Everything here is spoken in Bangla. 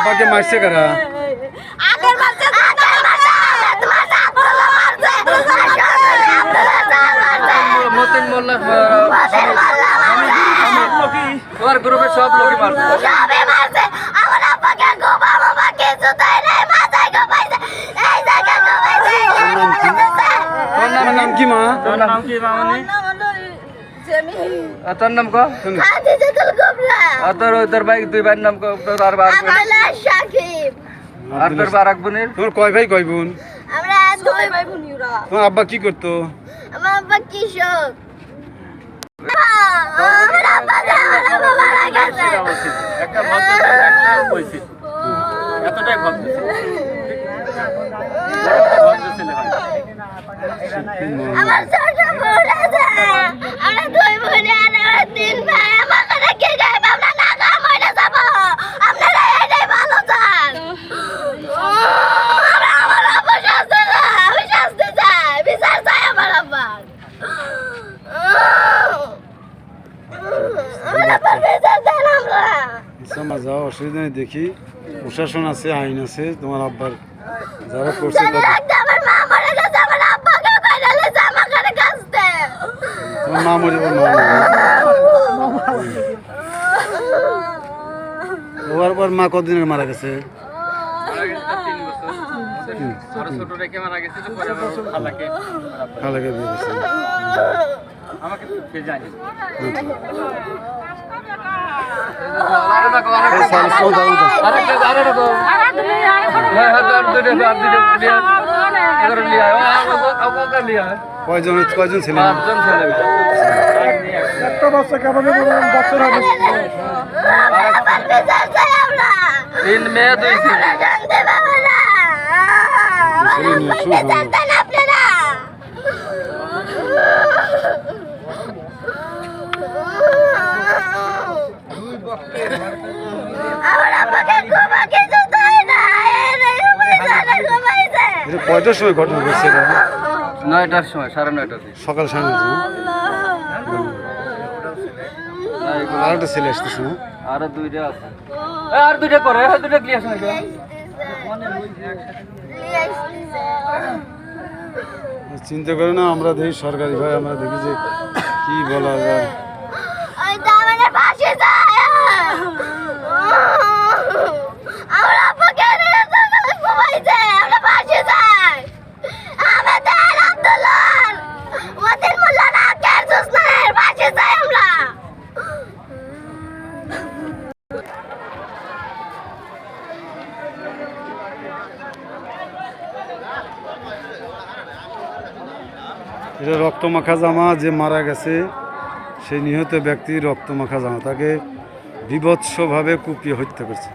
আব্বাকে মারছে কারা? আগের মাসে আগের মাসে তোমার আব্দুল্লাহ মারছে মারছে। মতিন মোল্লা মারছে। তোমার গ্রুপের সব লোকই মারছে। সবে মারছে। আমার আব্বাকে গোবা মামা কিছু তাই নাই মাথায় গোবাইছে এই জায়গা গোবাইছে তোর নাম তোমার নাম কি মা? তোর নাম কি আর তোর নাম ক? খাদিজাতুল কুবরা। আর তোর ওই তোর ভাই দুই ভাইয়ের নাম ক তোর বার আর তোর বারাক বোনের তোমার কয় ভাই কয় বোন? আমরা দুই ভাই বোন তোমার আব্বা কি করতো? আমার আব্বা কৃষক। আমার আব্বা আমার আব্বা মারা গেছে। একটা ভদ্র একটা এতটাই ভদ্র আমার ছোট বোন আছে। আমরা দুই বোন আর আমরা তিন ভাই আমাকে রেখে যাইব আমরা না গা মরে যাব আপনারা এটাই ভালো চান আমরা আমার আব্বা শাস্তি চাই আমি শাস্তি চাই বিচার চাই আমার আব্বা আমার আব্বার বিচার চাই আমরা সমা যাও অসুবিধা নেই দেখি প্রশাসন আছে আইন আছে তোমার আব্বার যারা করছে জানি তাদের রাখতে আমার মা মরে গেছে আমার আব্বাকে কইলে লেছে আমাকে কাছতে তোমার মা মরে ওর মা মরে ওর মা কতদিন আগে মারা গেছে আমাকে কয়জন কয়জন পাঁচজন ছেলে। মেয়ে। একটা বাচ্চা কেমন আমরা তিন মেয়ে দুই ছেলে। কয়টার সময় ঘটনা ঘটছে নয়টার সময় সাড়ে নয়টার দিকে। সকাল সাড়ে নয়টা না? আর একটা ছেলে আসতেছে না আরও দুইটা আছে। আর দুইটা করে আর দুইটা ক্লিয়ার সময় চিন্তা করে না আমরা দেখি সরকারি ভাই আমরা দেখি যে কি বলা যায় ওই তো আমাদের পাশে যায় আমরা আব্বাকে নিয়ে সকালে ঘুমাইছে আমরা পাশে যাই আমাদের আব্দুল্লাহ মতিন মোল্লা না কের জোসনার পাশে যাই আমরা এটা রক্তমাখা জামা যে মারা গেছে, সেই নিহত ব্যক্তি রক্তমাখা জামা। তাকে বিভৎসভাবে কুপিয়ে হত্যা করছে।